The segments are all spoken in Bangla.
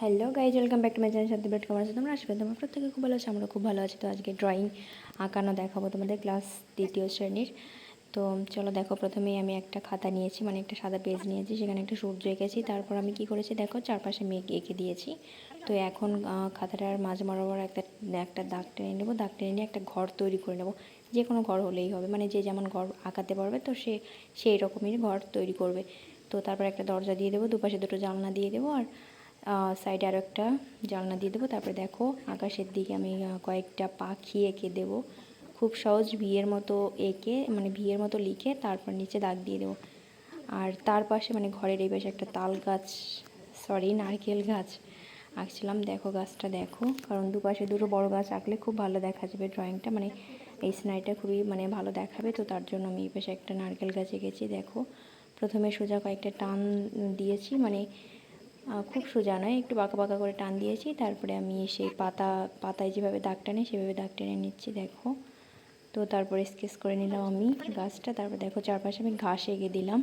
Hello guys, welcome back to my channel শান্তি বেট কেমন তোমরা আসবে তোমরা প্রত্যেকে খুব ভালো আছে আমরা খুব ভালো আছি। তো আজকে ড্রয়িং আঁকানো দেখাবো তোমাদের ক্লাস দ্বিতীয় শ্রেণির। তো চলো দেখো প্রথমেই আমি একটা খাতা নিয়েছি মানে একটা সাদা পেজ নিয়েছি, সেখানে একটা সূর্য এঁকেছি। তারপর আমি কি করেছি দেখো, চারপাশে মেঘ এঁকে দিয়েছি। তো এখন খাতাটার মাঝ বরাবর একটা একটা দাগ টেনে নেব, দাগ টেনে নিয়ে একটা ঘর তৈরি করে নেব। যে কোনো ঘর হলেই হবে মানে যে যেমন ঘর আঁকাতে পারবে, তো সে, সেই রকমের ঘর তৈরি করবে। তো তারপর একটা দরজা দিয়ে দেবো, দুপাশে দুটো জানলা দিয়ে দেবো, আর সাইডে আরও একটা জানলা দিয়ে দেবো। তারপরে দেখো আকাশের দিকে আমি কয়েকটা পাখি এঁকে দেবো। খুব সহজ বিয়ের মতো এঁকে মানে বিয়ের মতো লিখে তারপর নিচে দাগ দিয়ে দেবো। আর তার পাশে মানে ঘরের এই পাশে একটা তাল গাছ সরি নারকেল গাছ আঁকছিলাম। দেখো গাছটা দেখো, কারণ দুপাশে দুটো বড় গাছ আঁকলে খুব ভালো দেখা যাবে ড্রয়িংটা মানে এই সিনারিটা খুবই মানে ভালো দেখাবে। তো তার জন্য আমি এই পাশে একটা নারকেল গাছ এঁকেছি। দেখো, প্রথমে সোজা কয়েকটা টান দিয়েছি। মানে খুব সোজা নয়, একটু বাঁকা বাঁকা করে টান দিয়েছি, তারপরে আমি সেই পাতা, পাতায় যেভাবে দাগ টানে সেভাবে দাগ টেনে নিচ্ছি, দেখো। তো তারপরে স্কেচ করে নিলাম আমি গাছটা, তারপর দেখো চারপাশে আমি ঘাস এঁকে দিলাম।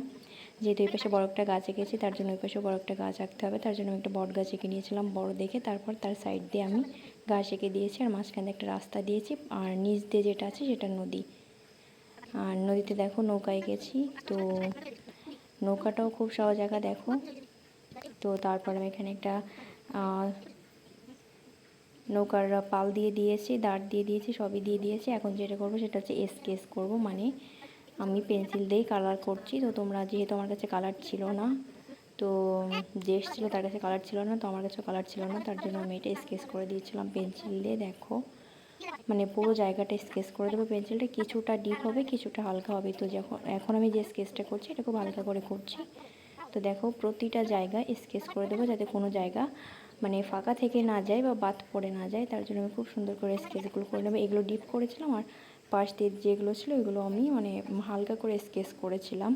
যেহেতু এই পাশে বড় একটা গাছ এঁকেছি, তার জন্য ওই পাশে বড় একটা গাছ আঁকতে হবে, তার জন্য আমি একটা বট গাছ এঁকে নিয়েছিলাম, বড় দেখে। তারপর তার সাইড দিয়ে আমি ঘাস এঁকে দিয়েছি, আর মাঝখানে একটা রাস্তা দিয়েছি, আর নিচ দিয়ে যেটা আছে সেটা নদী। আর নদীতে দেখো নৌকা এঁকেছি, তো নৌকাটাও খুব সহজ আঁকা, দেখো। তো তারপর আমি এখানে একটা নৌকার পাল দিয়ে দিয়েছি, দাঁড় দিয়ে দিয়েছি, সবই দিয়ে দিয়েছি। এখন যেটা করব সেটা হচ্ছে স্কেচ করব মানে আমি পেন্সিল দিয়েই কালার করছি। তো তোমরা, যেহেতু আমার কাছে কালার ছিল না, তো যে এসেছিল তার কাছে কালার ছিল না, তো আমার কাছে কালার ছিল না, তার জন্য আমি এটা স্কেচ করে দিয়েছিলাম পেন্সিল দিয়ে, দেখো। মানে পুরো জায়গাটা স্কেচ করে দেবো পেন্সিলটা, কিছুটা ডিপ হবে, কিছুটা হালকা হবে। তো যখন, এখন আমি যে স্কেচটা করছি, এটা খুব হালকা করে করছি। তো দেখো প্রতিটা জায়গায় স্কেচ করে দেবো যাতে কোনো জায়গা মানে ফাঁকা থেকে না যায় বা বাদ পড়ে না যায়। তার জন্য আমি খুব সুন্দর করে স্কেচগুলো করে নেব। এগুলো ডিপ করেছিলাম আর পাশ দিয়ে যেগুলো ছিল এগুলো আমি মানে হালকা করে স্কেচ করেছিলাম।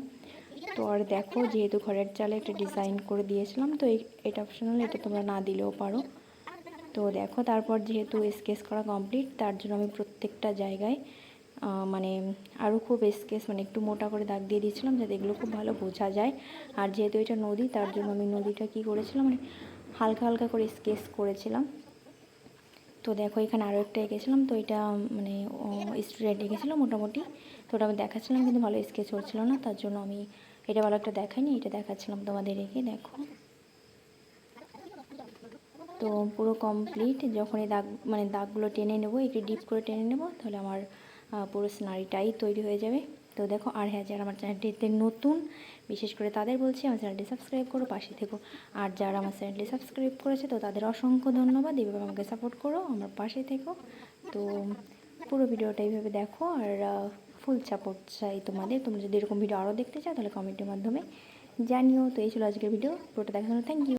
তো আর দেখো যেহেতু ঘরের চালে একটা ডিজাইন করে দিয়েছিলাম, তো এটা অপশনাল এটা তোমরা না দিলেও পারো। তো দেখো তারপর যেহেতু স্কেচ করা কমপ্লিট তার জন্য আমি প্রত্যেকটা জায়গায় মানে আরও খুব স্কেচ মানে একটু মোটা করে দাগ দিয়ে দিয়েছিলাম যাতে এগুলো খুব ভালো বোঝা যায়। আর যেহেতু এটা নদী, তার জন্য আমি নদীটা কি করেছিলাম মানে হালকা হালকা করে স্কেচ করেছিলাম। তো দেখো, এখানে আরও একটা এঁকেছিলাম, তো এটা মানে স্টুডেন্ট এঁকেছিলো মোটামুটি। তো ওটা আমি দেখাচ্ছিলাম, কিন্তু ভালো স্কেচ হচ্ছিল না, তার জন্য আমি এটা ভালো একটা দেখাইনি, এটা দেখাচ্ছিলাম তোমাদের রেখে দেখো। তো পুরো কমপ্লিট যখন এই দাগ মানে দাগগুলো টেনে নেব, একটু ডিপ করে টেনে নেব, তাহলে আমার পুরো সিনারিটাই তৈরি হয়ে যাবে। তো দেখো, আর হ্যাঁ যারা আমার চ্যানেলটিতে নতুন, বিশেষ করে তাদের বলছি, আমার চ্যানেলটি সাবস্ক্রাইব করো, পাশে থেকো। আর যারা আমার চ্যানেলটি সাবস্ক্রাইব করেছে, তো তাদের অসংখ্য ধন্যবাদ। এইভাবে আমাকে সাপোর্ট করো, আমার পাশে থেকো। তো পুরো ভিডিওটা এইভাবে দেখো, আর ফুল সাপোর্ট চাই তোমাদের। তোমরা যদি এরকম ভিডিও আরও দেখতে চাও, তাহলে কমেন্টের মাধ্যমে জানিও। তো এই ছিল আজকের ভিডিও পুরোটা দেখার জন্য থ্যাংক ইউ